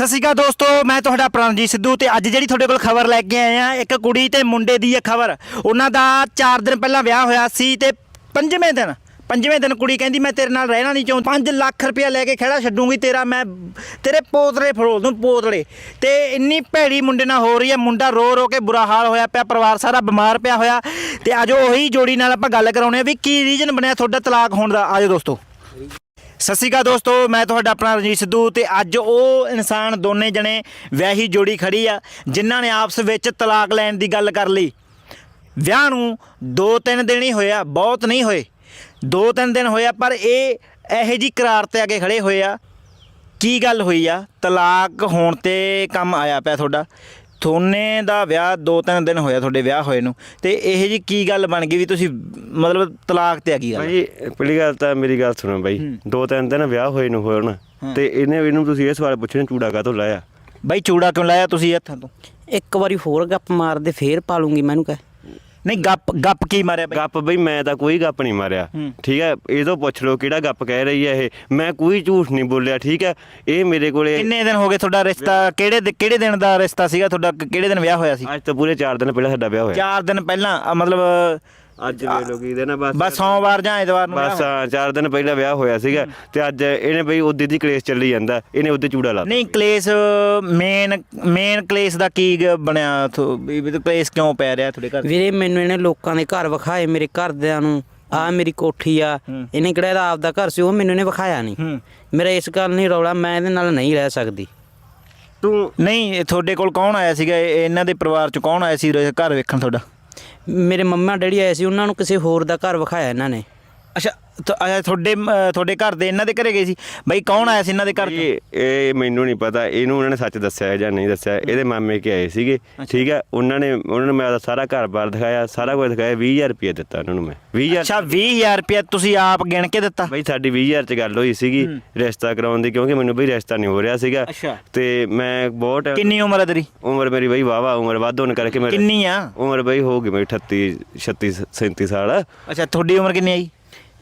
ਸਤਿ ਸ਼੍ਰੀ ਅਕਾਲ ਦੋਸਤੋ, ਮੈਂ ਤੁਹਾਡਾ ਪ੍ਰਣਜੀਤ ਸਿੱਧੂ ਤੇ ਅੱਜ ਜਿਹੜੀ ਤੁਹਾਡੇ ਕੋਲ ਖਬਰ ਲੈ ਕੇ ਆਏ ਆ ਇੱਕ ਕੁੜੀ ਤੇ ਮੁੰਡੇ ਦੀ ਇਹ ਖਬਰ। ਉਹਨਾਂ ਦਾ 4 ਦਿਨ ਪਹਿਲਾਂ ਵਿਆਹ ਹੋਇਆ ਸੀ ਤੇ ਪੰਜਵੇਂ ਦਿਨ ਪੰਜਵੇਂ ਦਿਨ ਕੁੜੀ ਕਹਿੰਦੀ, ਮੈਂ ਤੇਰੇ ਨਾਲ ਰਹਿਣਾ ਨਹੀਂ ਚਾਹੁੰਦੀ। 5 ਲੱਖ ਰੁਪਇਆ ਲੈ ਕੇ ਖੜਾ ਛੱਡੂੰਗੀ ਤੇਰਾ, ਮੈਂ ਤੇਰੇ ਪੋਤੜੇ ਫਰੋਲ ਦੂੰ ਪੋਤਲੇ ਤੇ ਇੰਨੀ ਭੈੜੀ ਮੁੰਡੇ ਨਾਲ ਹੋ ਰਹੀ ਹੈ, ਮੁੰਡਾ ਰੋ ਰੋ ਕੇ ਬੁਰਾ ਹਾਲ ਹੋਇਆ ਪਿਆ, ਪਰਿਵਾਰ ਸਾਰਾ ਬਿਮਾਰ ਪਿਆ ਹੋਇਆ। ਤੇ ਆਜੋ ਉਹੀ ਜੋੜੀ ਨਾਲ ਆਪਾਂ ਗੱਲ ਕਰਾਉਣੇ ਆ ਵੀ ਕੀ ਰੀਜਨ ਬਣਿਆ ਤੁਹਾਡਾ ਤਲਾਕ ਹੋਣ ਦਾ। ਆਜੋ ਦੋਸਤੋ। ਸਤਿ ਸ਼੍ਰੀ ਅਕਾਲ ਦੋਸਤੋ, ਮੈਂ ਤੁਹਾਡਾ ਆਪਣਾ ਰਣਜੀਤ ਸਿੱਧੂ ਤੇ ਅੱਜ ਉਹ ਇਨਸਾਨ ਦੋਨੇ ਜਣੇ ਵਿਆਹੀ ਜੋੜੀ ਖੜੀ ਆ, ਜਿਨ੍ਹਾਂ ਨੇ ਆਪਸ ਵਿੱਚ ਤਲਾਕ ਲੈਣ ਦੀ ਗੱਲ ਕਰ ਲਈ। ਵਿਆਹ ਨੂੰ 2-3 ਦਿਨ ਹੀ ਹੋਇਆ ਬਹੁਤ ਨਹੀਂ ਹੋਏ। 2-3 ਦਿਨ ਹੋਇਆ ਪਰ ਇਹ ਇਹੋ ਜੀ ਕਰਾਰ ਤੇ ਆ ਕੇ ਖੜੇ ਹੋਏ ਆ। ਕੀ ਗੱਲ ਹੋਈ ਆ? ਤਲਾਕ ਹੋਣ ਤੇ ਕੰਮ ਆਇਆ ਪਿਆ ਤੁਹਾਡਾ। ਥੋਨੇ ਦਾ ਵਿਆਹ 2-3 ਦਿਨ ਹੋਇਆ ਤੁਹਾਡੇ ਵਿਆਹ ਹੋਏ ਨੂੰ ਤੇ ਇਹ ਜੀ ਕੀ ਗੱਲ ਬਣ ਗਈ ਵੀ ਤੁਸੀਂ ਮਤਲਬ ਤਲਾਕ ਤੇ ਆ ਗਈ ਗੱਲ? ਭਾਈ ਪਹਿਲੀ ਗੱਲ ਤਾਂ ਮੇਰੀ ਗੱਲ ਸੁਣੋ ਬਾਈ ਦੋ ਤਿੰਨ ਦਿਨ ਵਿਆਹ ਹੋਏ ਨੂੰ ਹੋਣ ਤੇ ਇਹਨੇ ਇਹਨੂੰ ਤੁਸੀਂ ਇਹ ਸਵਾਲ ਪੁੱਛਣਾ ਚੂੜਾ ਕਾਹਤੋਂ ਲਾਇਆ? ਬਾਈ ਚੂੜਾ ਕਿਉਂ ਲਾਇਆ ਤੁਸੀਂ ਇੱਥਾਂ ਤੋਂ? ਇੱਕ ਵਾਰੀ ਹੋਰ ਗੱਪ ਮਾਰਦੇ ਫੇਰ ਪਾ ਲੂੰਗੀ ਮੈਨੂੰ ਕਹ। ਨਹੀਂ ਗੱਪ ਗੱਪ ਕੀ ਮਾਰਿਆ ਬਾਈ? ਗੱਪ ਬਈ ਮੈਂ ਤਾਂ ਕੋਈ ਗੱਪ ਨਹੀਂ ਮਾਰਿਆ। ਠੀਕ ਹੈ ਇਹ ਤੋਂ ਪੁੱਛ ਲਓ ਕਿਹੜਾ ਗੱਪ ਕਹਿ ਰਹੀ ਹੈ ਇਹ। ਮੈਂ ਕੋਈ ਝੂਠ ਨਹੀਂ ਬੋਲਿਆ ਠੀਕ ਹੈ? ਇਹ ਮੇਰੇ ਕੋਲੇ ਕਿੰਨੇ ਦਿਨ ਹੋ ਗਏ ਤੁਹਾਡਾ ਰਿਸ਼ਤਾ? ਕਿਹੜੇ ਦਿ- ਕਿਹੜੇ ਦਿਨ ਦਾ ਰਿਸ਼ਤਾ ਸੀਗਾ ਤੁਹਾਡਾ? ਕਿ- ਕਿਹੜੇ ਦਿਨ ਵਿਆਹ ਹੋਇਆ ਸੀ? ਅੱਜ ਤੋਂ ਪੂਰੇ 4 ਦਿਨ ਪਹਿਲਾਂ ਸਾਡਾ ਵਿਆਹ ਹੋਇਆ। 4 ਦਿਨ ਪਹਿਲਾਂ ਅ, ਮਤਲਬ ਅੱਜ ਵੇ ਲੋਕੀ ਦੇ ਨਾ ਬਸ ਬਸ ਸੋਮਵਾਰ ਜਾਂ ਐਤਵਾਰ ਨੂੰ ਬਸ ਹਾਂ, ਚਾਰ ਦਿਨ ਪਹਿਲਾਂ ਵਿਆਹ ਹੋਇਆ ਸੀਗਾ ਤੇ ਅੱਜ ਇਹਨੇ ਬਈ ਉਹਦੇ ਦੀ ਕਲੇਸ਼ ਚੱਲੀ ਜਾਂਦਾ ਇਹਨੇ ਉਹਦੇ ਚੂੜਾ ਲਾ ਨਹੀਂ ਕਲੇਸ਼ ਮੇਨ ਮੇਨ ਕਲੇਸ਼ ਦਾ ਕੀ ਗ- ਬਣਿਆ ਥੋ- ਵੀ ਵੀ ਕਲੇਸ਼ ਕਿਉਂ ਪੈ ਰਿਹਾ ਤੁਹਾਡੇ ਘਰ? ਵੀਰੇ ਮੈਨੂੰ ਇਹਨੇ ਲੋਕਾਂ ਦੇ ਘਰ ਵਿਖਾਏ ਮੇਰੇ ਘਰਦਿਆਂ ਨੂੰ। ਆ ਮੇਰੀ ਕੋਠੀ ਆ ਹੂੰ। ਇਹਨੇ ਕਿਹੜਾ ਇਹਦਾ ਆਪਦਾ ਘਰ ਸੀ ਉਹ ਮੈਨੂੰ ਇਹਨੇ ਵਿਖਾਇਆ ਨਹੀਂ। ਹੂੰ। ਮੇਰਾ ਇਸ ਗੱਲ ਨਹੀਂ ਰੌਲਾ ਮੈਂ ਇਹਦੇ ਨਾਲ ਨਹੀਂ ਰਹਿ ਸਕਦੀ। ਤੂੰ ਨਹੀਂ ਇਹ ਤੁਹਾਡੇ ਕੋਲ ਕੌਣ ਆਇਆ ਸੀਗਾ? ਇਹ- ਇਹਨਾਂ ਦੇ ਪਰਿਵਾਰ ਚ ਕੌਣ ਆਇਆ ਸੀ ਰ- ਘਰ ਵੇਖਣ ਤੁਹਾਡਾ? ਮੇਰੇ ਮੰਮਾ ਡੈਡੀ ਆਏ ਸੀ, ਉਹਨਾਂ ਨੂੰ ਕਿਸੇ ਹੋਰ ਦਾ ਘਰ ਵਿਖਾਇਆ ਇਹਨਾਂ ਨੇ। ਅੱਛਾ ਤੁ- ਅੱਛਾ ਤੁਹਾਡੇ ਤੁਹਾਡੇ ਘਰ ਦੇ ਇਹਨਾਂ ਦੇ ਘਰੇ ਗਏ ਸੀ? ਬਾਈ ਕੌਣ ਆਇਆ ਸੀ ਇਹਨਾਂ ਦੇ ਘਰ ਚ? ਇਹ ਇਹ ਮੈਨੂੰ ਨਹੀਂ ਪਤਾ ਇਹਨੂੰ ਉਹਨਾਂ ਨੇ ਸੱਚ ਦੱਸਿਆ ਹੈ ਜਾਂ ਨਹੀਂ ਦੱਸਿਆ ਇਹਦੇ ਮਾਮੇ ਕੇ ਆਏ ਸੀਗੇ ਠੀਕ ਹੈ? ਉਹਨਾਂ ਨੇ ਉਹਨਾਂ ਨੂੰ ਮੈਂ ਆਪਦਾ ਸਾਰਾ ਘਰ-ਬਾਰ ਦਿਖਾਇਆ ਸਾਰਾ ਕੁਝ ਦਿਖਾਇਆ 20000 ਰੁਪਏ ਦਿੱਤਾ ਉਹਨਾਂ ਨੂੰ ਮੈਂ। 20000 ਅੱਛਾ 20000 ਰੁਪਇਆ ਤੁਸੀਂ ਆਪ ਗਿਣ ਕੇ ਦਿੱਤਾ? ਬਈ ਸਾਡੀ 20000 ਚ ਗੱਲ ਹੋਈ ਸੀਗੀ ਰਿਸ਼ਤਾ ਕਰਾਉਣ ਦੀ ਕਿਉਂਕਿ ਮੈਨੂੰ ਬਈ ਰਿਸ਼ਤਾ ਨਹੀਂ ਹੋ ਰਿਹਾ ਸੀਗਾ। ਅੱਛਾ। ਤੇ ਮੈਂ ਬਹੁਤ ਕਿੰਨੀ ਉਮਰ ਹੈ ਤੇਰੀ? ਉਮਰ ਮੇਰੀ ਬਈ ਵਾਵਾ ਉਮਰ ਵੱਧ ਹੋਣ ਕਰਕੇ ਮੇਰੇ ਕਿੰਨੀ ਆ? ਉਮਰ ਬਈ ਹੋ ਗਈ ਮੇਰੀ 38 36 37 ਸਾਲ। ਅੱਛਾ ਤੁਹਾਡੀ ਉਮਰ ਕਿੰਨੀ ਆਈ?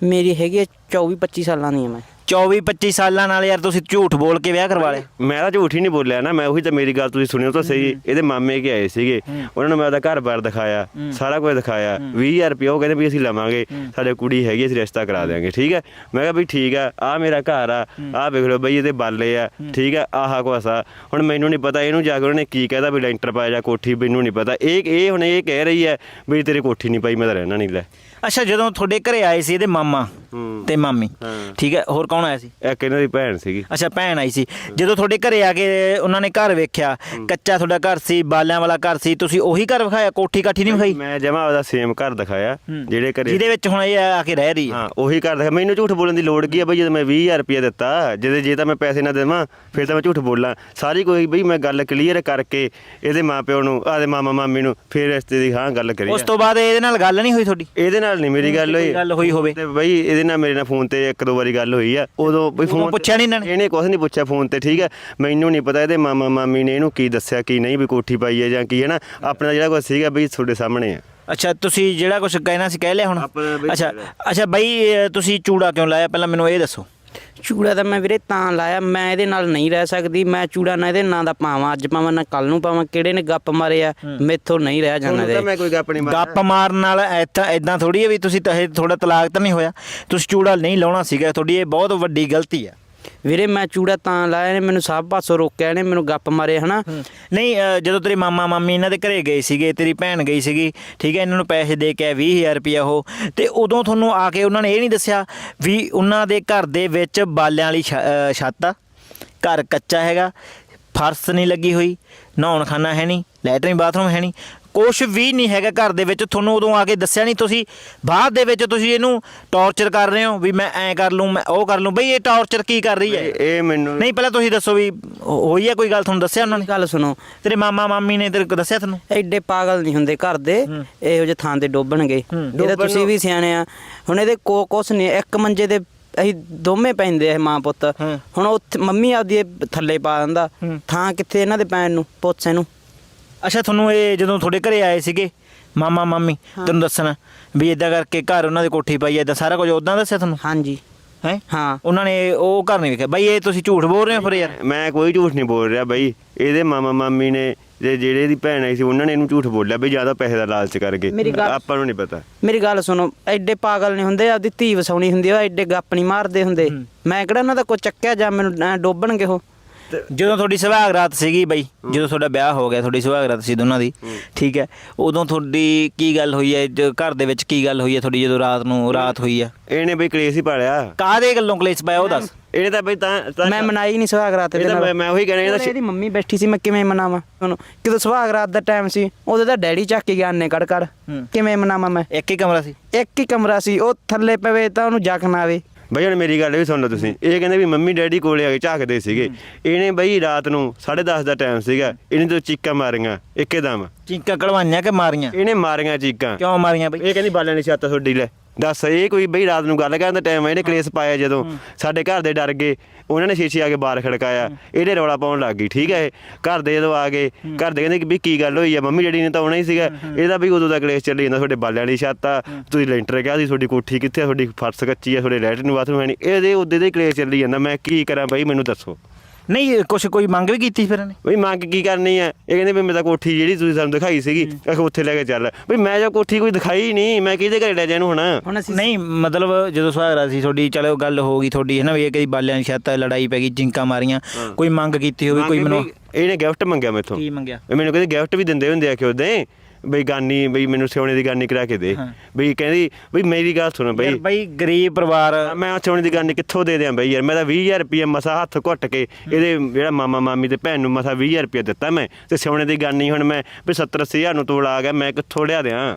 ਮੇਰੀ ਹੈਗੀ 24 25 ਸਾਲਾਂ ਦੀ ਆ ਮੈਂ। 24 25 ਸਾਲਾਂ ਨਾਲ ਯਾਰ ਤੁਸੀਂ ਝੂਠ ਬੋਲ ਕੇ ਵਿਆਹ ਕਰਵਾ ਲਿਆ। ਮੈਂ ਤਾਂ ਝੂਠ ਹੀ ਨਹੀਂ ਬੋਲਿਆ ਨਾ ਮੈਂ ਉਹੀ ਤਾਂ ਮੇਰੀ ਗੱਲ ਤੁਸੀਂ ਸੁਣਿਓ ਤਾਂ ਸਹੀ। ਇਹਦੇ ਮਾਮੇ ਕੇ ਆਏ ਸੀਗੇ ਉਹਨਾਂ ਨੂੰ ਮੈਂ ਉਹਦਾ ਘਰ-ਬਾਰ ਦਿਖਾਇਆ ਸਾਰਾ ਕੁਝ ਦਿਖਾਇਆ। 20000 ਰੁਪਏ ਉਹ ਕਹਿੰਦੇ ਵੀ ਅਸੀਂ ਲਵਾਂਗੇ ਸਾਡੇ ਕੁੜੀ ਹੈਗੀ ਅਸੀਂ ਰਿਸ਼ਤਾ ਕਰਾ ਦਿਆਂਗੇ ਠੀਕ ਹੈ? ਮੈਂ ਕਿਹਾ ਵੀ ਠੀਕ ਆ ਆ ਮੇਰਾ ਘਰ ਆ ਆ ਵੇਖ ਲਓ ਬਈ ਇਹਦੇ ਬਾਲੇ ਆ ਠੀਕ ਆ ਆਹ ਆ। ਹੁਣ ਮੈਨੂੰ ਨਹੀਂ ਪਤਾ ਇਹਨੂੰ ਜਾ ਕੇ ਉਹਨੇ ਕੀ ਕਹਿਦਾ ਵੀ ਲੈਂਟਰ ਪਾਇਆ ਜਾਂ ਕੋਠੀ ਮੈਨੂੰ ਨਹੀਂ ਪਤਾ। ਇਹ ਇਹ ਹੁਣ ਇਹ ਕਹਿ ਰਹੀ ਹੈ ਵੀ ਤੇਰੀ ਕੋਠੀ ਨਹੀਂ ਪਾਈ ਮੈਂ ਤਾਂ ਰਹਿਣਾ ਨਹੀਂ ਲੈ। ਅੱਛਾ ਜਦੋਂ ਤੁਹਾਡੇ ਘਰੇ ਆਏ ਸੀ ਇਹਦੇ ਮਾਮਾ। ਤੇ ਮਾਮੀ। ਠੀਕ ਹੈ? ਹੋਰ ਕੌਣ ਆਇਆ ਸੀ? ਇੱਕ ਇਹਨਾਂ ਦੀ ਭੈਣ ਸੀਗੀ? ਅੱਛਾ ਭੈਣ ਆਈ ਸੀ। ਜਦੋਂ ਤੁਹਾਡੇ ਘਰੇ ਆ ਕੇ ਉਹਨਾਂ ਨੇ ਘਰ ਵੇਖਿਆ ਕੱਚਾ ਤੁਹਾਡਾ ਘਰ ਸੀ ਬਾਲਿਆਂ ਵਾਲਾ ਘਰ ਸੀ ਤੁਸੀਂ ਉਹੀ ਘਰ ਵਿਖਾਇਆ ਕੋਠੀ ਕਾਠੀ ਨਹੀਂ ਵਿਖਾਈ? ਮੈਂ ਜਮਾ ਉਹਦਾ ਸੇਮ ਘਰ ਦਿਖਾਇਆ ਜਿਹੜੇ ਘਰੇ ਜਿਹਦੇ ਵਿੱਚ ਹੁਣ ਇਹ ਆ ਕੇ ਰਹਿ ਰਹੀ ਹੈ। ਹਾਂ ਉਹੀ ਕਰ ਦਿਖਾ ਮੈਨੂੰ ਝੂਠ ਬੋਲਣ ਦੀ ਲੋੜ ਕੀ ਹੈ ਬਈ? ਜਦੋਂ ਮੈਂ 20000 ਰੁਪਏ ਦਿੱਤਾ ਜਿਹਦੇ ਜੇ ਤਾਂ ਮੈਂ ਪੈਸੇ ਨਾ ਦੇਵਾਂ ਫਿਰ ਤਾਂ ਮੈਂ ਝੂਠ ਬੋਲਾਂ। ਸਾਰੀ ਕੋਈ ਬਈ ਮੈਂ ਗੱਲ ਕਲੀਅਰ ਕਰਕੇ ਇਹਦੇ ਮਾਪਿਓ ਨੂੰ ਆਦੇ ਮਾਮਾ ਮਾਮੀ ਨੂੰ ਫਿਰ ਰਿਸ਼ਤੇ ਦੀ ਹਾਂ ਗੱਲ ਕਰੀ ਉਸ ਤੋਂ ਬਾਅਦ ਇਹਦੇ ਨਾਲ ਗੱਲ ਨਹੀਂ ਹੋਈ ਤੁਹਾਡੀ? ਇਹਦੇ ਨਾਲ ਨਹੀਂ ਮੇਰੀ ਗੱਲ ਹੋਈ। ਗੱਲ ਹੋਈ ਹੋਵੇ। ਤੇ ਬਈ ਇਹਦੇ ਨਾਲ ਮੇਰੇ ਨਾਲ ਫੋਨ ਤੇ ਇੱਕ ਦੋ ਵਾਰੀ ਗੱਲ ਹੋਈ ਆ। ਉਦੋਂ ਉਦੋਂ ਫੋਨ ਪੁੱਛਿਆ ਨੀ ਇਹਨਾਂ ਨੇ? ਇਹਨੇ ਕੁਝ ਨਹੀਂ ਪੁੱਛਿਆ ਫੋਨ ਤੇ ਠੀਕ ਹੈ? ਮੈਨੂੰ ਨਹੀਂ ਪਤਾ ਇਹਦੇ ਮਾਮਾ ਮਾਮੀ ਨੇ ਇਹਨੂੰ ਕੀ ਦੱਸਿਆ ਕੀ ਨਹੀਂ ਵੀ ਕੋਠੀ ਪਾਈ ਹੈ ਜਾਂ ਕੀ ਹੈ ਨਾ? ਆਪਣਾ ਜਿਹੜਾ ਕੁਝ ਸੀਗਾ ਬਈ ਤੁਹਾਡੇ ਸਾਹਮਣੇ ਆ। ਅੱਛਾ ਤੁਸੀਂ ਜਿਹੜਾ ਕੁਝ ਕਹਿਣਾ ਸੀ ਕਹਿ ਲਿਆ ਹੁਣ? ਅੱਛਾ। ਅੱਛਾ ਬਾਈ ਤੁਸੀਂ ਚੂੜਾ ਕਿਉਂ ਲਾਇਆ? ਪਹਿਲਾਂ ਮੈਨੂੰ ਇਹ ਦੱਸੋ। ਚੂੜਾ ਤਾਂ ਮੈਂ ਵੀਰੇ ਤਾਂ ਲਾਇਆ ਮੈਂ ਇਹਦੇ ਨਾਲ ਨਹੀਂ ਰਹਿ ਸਕਦੀ ਮੈਂ ਚੂੜਾ ਨਾ ਇਹਦੇ ਨਾਂ ਦਾ ਪਾਵਾਂ ਅੱਜ ਪਾਵਾਂ ਨਾ ਕੱਲ ਨੂੰ ਪਾਵਾਂ ਕਿਹੜੇ ਨੇ ਗੱਪ ਮਾਰੇ ਆ ਮੈਥੋਂ ਨਹੀਂ ਰਹਿ ਜਾਣਾ ਤੁਹਾਨੂੰ ਤਾਂ ਇਹਦੇ। ਮੈਂ ਕੋਈ ਗੱਪ ਨਹੀਂ ਮਾਰਦਾ। ਗੱਪ ਮਾਰਨ ਨਾਲ ਐਦਾਂ ਐਦਾਂ ਥੋੜੀ ਹੈ ਵੀ ਤੁਸੀਂ ਤਾਂ ਇਹ ਥੋੜਾ ਤਲਾਕ ਤਾਂ ਨਹੀਂ ਹੋਇਆ ਤੁਸੀਂ ਚੂੜਾ ਨਹੀਂ ਲਾਉਣਾ ਸੀਗਾ ਤੁਹਾਡੀ ਇਹ ਬਹੁਤ ਵੱਡੀ ਗਲਤੀ ਆ। ਵੀਰੇ ਮੈਂ ਚੂੜਾ ਤਾਂ ਲਾਇਆ ਨੇ ਮੈਨੂੰ ਸਭ ਪਾਸੋਂ ਰੋਕਿਆ ਨੇ ਮੈਨੂੰ ਗੱਪ ਮਾਰੇ ਹਨਾ? ਨਹੀਂ ਅ, ਜਦੋਂ ਤੇਰੇ ਮਾਮਾ ਮਾਮੀ ਇਹਨਾਂ ਦੇ ਘਰੇ ਗਏ ਸੀਗੇ ਤੇਰੀ ਭੈਣ ਗਈ ਸੀਗੀ ਠੀਕ ਹੈ ਇਹਨਾਂ ਨੂੰ ਪੈਸੇ ਦੇ ਕੇ ਆਏ 20000 ਰੁਪਇਆ ਉਹ ਤੇ ਉਦੋਂ ਤੁਹਾਨੂੰ ਆ ਕੇ ਉਹਨਾਂ ਨੇ ਇਹ ਨਹੀਂ ਦੱਸਿਆ ਵੀ ਉਹਨਾਂ ਦੇ ਘਰ ਦੇ ਵਿੱਚ ਬਾਲਿਆਂ ਵਾਲੀ ਛ- ਅ, ਛੱਤ ਆ? ਘਰ ਕੱਚਾ ਹੈਗਾ ਫਰਸ਼ ਨਹੀਂ ਲੱਗੀ ਹੋਈ ਨਹਾਉਣ ਖਾਨਾ ਹੈ ਨਹੀਂ ਲੈਟਰਿਨ ਬਾਥਰੂਮ ਹੈ ਨਹੀਂ ਕੁਛ ਵੀ ਨਹੀਂ ਹੈਗਾ ਘਰ ਦੇ ਵਿੱਚ। ਤੁਹਾਨੂੰ ਉਦੋਂ ਆ ਕੇ ਦੱਸਿਆ ਨਹੀਂ ਤੁਸੀਂ। ਬਾਅਦ ਦੇ ਵਿੱਚ ਤੁਸੀਂ ਇਹਨੂੰ ਟੌਰਚਰ ਕਰ ਰਹੇ ਹੋ ਵੀ ਮੈਂ ਐਂ ਕਰ ਲੂੰ ਮੈਂ ਉਹ ਕਰ ਲੂੰ। ਬਈ ਇਹ ਟੌਰਚਰ ਕੀ ਕਰ ਰਹੀ ਹੈ? ਇਹ ਇਹ ਮੈਨੂੰ ਨਹੀਂ ਪਹਿਲਾਂ ਤੁਸੀਂ ਦੱਸੋ ਵੀ ਹੋ- ਹੋਈ ਹੈ ਕੋਈ ਗੱਲ? ਤੁਹਾਨੂੰ ਦੱਸਿਆ ਉਹਨਾਂ ਨੇ? ਗੱਲ ਸੁਣੋ। ਤੇਰੇ ਮਾਮਾ ਮਾਮੀ ਨੇ ਤੇਰੇ ਕੋ ਦੱਸਿਆ ਤੁਹਾਨੂੰ? ਐਡੇ ਪਾਗਲ ਨਹੀਂ ਹੁੰਦੇ ਘਰ ਦੇ। ਇਹੋ ਜਿਹੇ ਥਾਂ ਤੇ ਡੋਬਣਗੇ। ਇਹ ਤਾਂ ਤੁਸੀਂ ਵੀ ਸਿਆਣੇ ਆ। ਹੁਣ ਇਹਦੇ ਕੋ ਕੁਛ ਨਹੀਂ ਇੱਕ ਮੰਜੇ ਦੇ ਅਸੀਂ ਦੋਵੇਂ ਪੈਂਦੇ ਆ ਮਾਂ ਪੁੱਤ। ਹੁਣ ਉੱਥੇ ਮੰਮੀ ਆਪਦੀ ਇਹ ਥੱਲੇ ਪਾ ਦਿੰਦਾ। ਥਾਂ ਕਿੱਥੇ ਇਹਨਾਂ ਦੇ ਪੈਣ ਨੂੰ ਪੁੱਛ ਇਹਨੂੰ। ਅੱਛਾ ਤੁਹਾਨੂੰ ਇਹ ਜਦੋਂ ਤੁਹਾਡੇ ਘਰੇ ਆਏ ਸੀਗੇ ਮਾਮਾ ਮਾਮੀ ਤੈਨੂੰ ਦੱਸਣਾ ਵੀ ਇਦਾਂ ਕਰਕੇ ਘਰ ਉਹਨਾਂ ਦੇ ਕੋਠੀ ਪਾਈ ਐ ਇਦਾਂ ਸਾਰਾ ਕੁਝ ਉਦਾਂ ਦੱਸਿਆ ਤੁਹਾਨੂੰ? ਹਾਂਜੀ। ਹੈ? ਹਾਂ। ਉਹਨਾਂ ਨੇ ਉਹ ਘਰ ਨਹੀਂ ਵੇਖਿਆ? ਬਾਈ ਇਹ ਤੁਸੀਂ ਝੂਠ ਬੋਲ ਰਹੇ ਹੋ ਫਿਰ ਯਾਰ। ਮੈਂ ਕੋਈ ਝੂਠ ਨਹੀਂ ਬੋਲ ਰਿਹਾ ਬਈ। ਇਹਦੇ ਮਾਮਾ ਮਾਮੀ ਨੇ ਜੇ ਜਿਹੜੇ ਦੀ ਭੈਣ ਆਈ ਸੀ ਉਹਨਾਂ ਨੇ ਇਹਨੂੰ ਝੂਠ ਬੋਲਿਆ ਬਈ ਜ਼ਿਆਦਾ ਪੈਸੇ ਦਾ ਲਾਲਚ ਕਰਕੇ। ਮੇਰੀ ਗੱਲ- ਆਪਾਂ ਨੂੰ ਨਹੀਂ ਪਤਾ। ਮੇਰੀ ਗੱਲ ਸੁਣੋ ਐਡੇ ਪਾਗਲ ਨਹੀਂ ਹੁੰਦੇ ਆਪਦੀ ਧੀ ਵਸਾਉਣੀ ਹੁੰਦੀ ਆ ਐਡੇ ਗੱਪ ਨਹੀਂ ਮਾਰਦੇ ਹੁੰਦੇ। ਮੈਂ ਕਿਹੜਾ ਉਹਨਾਂ ਦਾ ਕੋਈ ਚੱਕਿਆ ਜਾਂ ਮੈਨੂੰ ਐਂ ਡੋਬਣਗੇ ਉਹ? ਜਦੋਂ ਤੁਹਾਡੀ ਸੁਹਾਗ ਰਾਤ ਸੀਗੀ ਬਾਈ ਜਦੋਂ ਤੁਹਾਡਾ ਵਿਆਹ ਹੋ ਗਿਆ ਤੁਹਾਡੀ ਸੁਹਾਗ ਰਾਤ ਸੀ ਦੋਨਾਂ ਦੀ ਠੀਕ ਹੈ ਉਦੋਂ ਤੁਹਾਡੀ ਕੀ ਗੱਲ ਹੋਈ ਹੈ ਘਰ ਦੇ ਵਿੱਚ ਕੀ ਗੱਲ ਹੋਈ ਹੈ ਤੁਹਾਡੀ ਜਦੋਂ ਰਾਤ ਨੂੰ ਰਾਤ ਹੋਈ ਆ ਇਹਨੇ ਬਈ ਕਲੇਸ਼ ਹੀ ਪਾਲਿਆ। ਕਾਹਦੇ ਗੱਲੋਂ ਕਲੇਸ਼ ਪਾਇਆ ਉਹ ਦੱਸ? ਇਹਨੇ ਤਾਂ ਬਈ ਤਾਂ ਮੈਂ ਮਨਾਈ ਨਹੀਂ ਸੁਹਾਗ ਰਾਤ ਤਾਂ ਨਾਲ। ਮੈਂ- ਉਹੀ ਕਹਿਣਾ, ਇਹਦਾ ਇਹਦੀ ਮੰਮੀ ਬੈਠੀ ਸੀ ਮੈਂ ਕਿਵੇਂ ਮਨਾਵਾਂ? ਕਿਦੋਂ ਸੁਹਾਗ ਰਾਤ ਦਾ ਟਾਈਮ ਸੀ ਉਹਦੇ ਤਾਂ ਡੈਡੀ ਚੱਕ ਕੇ ਗਿਆ ਅੰਨੇ ਕੜ ਕੜ ਹੂੰ। ਕਿਵੇਂ ਮਨਾਵਾਂ ਮੈਂ? ਇੱਕ ਹੀ ਕਮਰਾ ਸੀ। ਇੱਕ ਹੀ ਕਮਰਾ ਸੀ ਉਹ ਥੱਲੇ ਪਵੇ ਤਾਂ ਉਹਨੂੰ ਜਖ ਨਾ ਆਵੇ। ਬਈ ਹੁਣ ਮੇਰੀ ਗੱਲ ਵੀ ਸੁਣ ਲਓ ਤੁਸੀਂ। ਇਹ ਕਹਿੰਦੇ ਵੀ ਮੰਮੀ ਡੈਡੀ ਕੋਲੇ ਆ ਕੇ ਝਾਕਦੇ ਸੀਗੇ। ਇਹਨੇ ਬਈ ਰਾਤ ਨੂੰ 10:30 ਦਾ ਟਾਈਮ ਸੀਗਾ। ਇਹਨੇ ਤੋਂ ਚੀਕਾਂ ਮਾਰੀਆਂ ਇੱਕਦਮ। ਚੀਕਾਂ ਕਢਵਾਈਆਂ ਕਿ ਮਾਰੀਆਂ? ਇਹਨੇ ਮਾਰੀਆਂ ਚੀਕਾਂ। ਕਿਉਂ ਮਾਰੀਆਂ ਬਈ? ਇਹ ਕਹਿੰਦੀ ਬਾਲਿਆਂ ਦੀ ਛੱਤ ਤੁਹਾਡੀ ਲੈ। ਦੱਸ ਇਹ ਕੋਈ ਬਈ ਰਾਤ ਨੂੰ ਗੱਲ ਕਰਨ ਦਾ ਟਾਈਮ ਇਹਨੇ ਕਲੇਸ਼ ਪਾਇਆ ਜਦੋਂ ਸਾਡੇ ਘਰ ਦੇ ਡਰ ਗਏ ਉਹਨਾਂ ਨੇ ਸ਼ੀਸ਼ੇ ਆ ਕੇ ਬਾਹਰ ਖੜਕਾਇਆ ਇਹਨੇ ਰੌਲਾ ਪਾਉਣ ਲੱਗ ਗਈ ਠੀਕ ਹੈ ਇਹ? ਘਰ ਦੇ ਜਦੋਂ ਆ ਗਏ ਘਰ ਦੇ ਕਹਿੰਦੇ ਕਿ ਵੀ ਕੀ ਗੱਲ ਹੋਈ ਆ ਮੰਮੀ ਡੈਡੀ ਨੇ ਤਾਂ ਆਉਣਾ ਹੀ ਸੀਗਾ ਇਹਦਾ ਵੀ ਉਦੋਂ ਦਾ ਕਲੇਸ਼ ਚੱਲੀ ਜਾਂਦਾ ਤੁਹਾਡੇ ਬਾਲਿਆਂ ਦੀ ਛੱਤ ਆ ਤੁਸੀਂ ਲੈਂਟਰ ਕਿਹਾ ਸੀ ਤੁਹਾਡੀ ਕੋਠੀ ਕਿੱਥੇ ਆ ਤੁਹਾਡੀ ਫਰਸ਼ ਕੱਚੀ ਆ ਤੁਹਾਡੇ ਲੈਟਰਨ ਬਾਥਰੂਮ ਹੈ ਨਹੀਂ ਇਹਦੇ ਉਦੋਂ ਦੇ ਕਲੇਸ਼ ਚੱਲੀ ਜਾਂਦਾ ਮੈਂ ਕੀ ਕਰਾਂ ਬਈ ਮੈਨੂੰ ਦੱਸੋ। ਨਹੀਂ ਕੁਛ ਕੋਈ ਮੰਗ ਵੀ ਕੀਤੀ ਫਿਰ ਇਹਨੇ? ਬਈ ਮੰਗ ਕੀ ਕਰਨੀ ਹੈ? ਇਹ ਕਹਿੰਦੇ ਵੀ ਮੈਂ ਤਾਂ ਕੋਠੀ ਜਿਹੜੀ ਤੁਸੀਂ ਸਾਨੂੰ ਦਿਖਾਈ ਸੀਗੀ ਅਖ ਉੱਥੇ ਲੈ ਕੇ ਚੱਲ। ਬਈ ਮੈਂ ਜੋ ਕੋਠੀ ਕੋਈ ਦਿਖਾਈ ਹੀ ਨਹੀਂ ਮੈਂ ਕਿਹਦੇ ਘਰੇ ਲੈ ਜਾ ਇਹਨੂੰ ਹੁਣ? ਹੁਣ ਅਸੀਂ ਨਹੀਂ ਮਤਲਬ ਜਦੋਂ ਸੁਹਾਗ ਰਾਤ ਸੀ ਤੁਹਾਡੀ ਚਲੋ ਗੱਲ ਹੋ ਗਈ ਤੁਹਾਡੀ ਹੈ ਨਾ ਵੀ ਇਹ ਕਈ ਬਾਲਿਆਂ ਦੀ ਛੱਤ ਲੜਾਈ ਪੈ ਗਈ ਚਿੰਕਾਂ ਮਾਰੀਆਂ ਕੋਈ ਮੰਗ ਕੀਤੀ ਹੋਵੇ ਕੋਈ ਮੈਨੂੰ ਇਹਨੇ ਗਿਫਟ ਮੰਗਿਆ ਮੈਥੋਂ। ਕੀ ਮੰਗਿਆ? ਇਹ ਮੈਨੂੰ ਕਹਿੰਦੇ ਗਿਫਟ ਵੀ ਦਿੰਦੇ ਹੁੰਦੇ ਆ ਕਿ ਉਹਦੇ ਬਈ ਗਾਨੀ ਬਈ ਮੈਨੂੰ ਸੋਨੇ ਦੀ ਗਾਨੀ ਕਰਾ ਕੇ ਦੇ। ਬਈ ਕਹਿੰਦੀ ਬਈ ਮੇਰੀ ਗੱਲ ਸੁਣੋ ਯਾਰ ਬਈ ਬਈ ਗਰੀਬ ਪਰਿਵਾਰ। ਮੈਂ ਉਹ ਸੋਨੇ ਦੀ ਗਾਨੀ ਕਿੱਥੋਂ ਦੇ ਦਿਆਂ ਬਈ ਯਾਰ? ਮੈਂ ਤਾਂ 20000 ਰੁਪਏ ਮਸਾ ਹੱਥ ਘੁੱਟ ਕੇ ਇਹਦੇ ਜਿਹੜਾ ਮਾਮਾ ਮਾਮੀ ਤੇ ਭੈਣ ਨੂੰ ਮਸਾ 20000 ਰੁਪਏ ਦਿੱਤਾ ਮੈਂ। ਤੇ ਸੋਨੇ ਦੀ ਗਾਨੀ ਹੁਣ ਮੈਂ ਵੀ 70 80000 ਨੂੰ ਤੋੜ ਆ ਗਿਆ ਮੈਂ ਕਿੱਥੋਂ ਲਿਆ ਦਿਆਂ?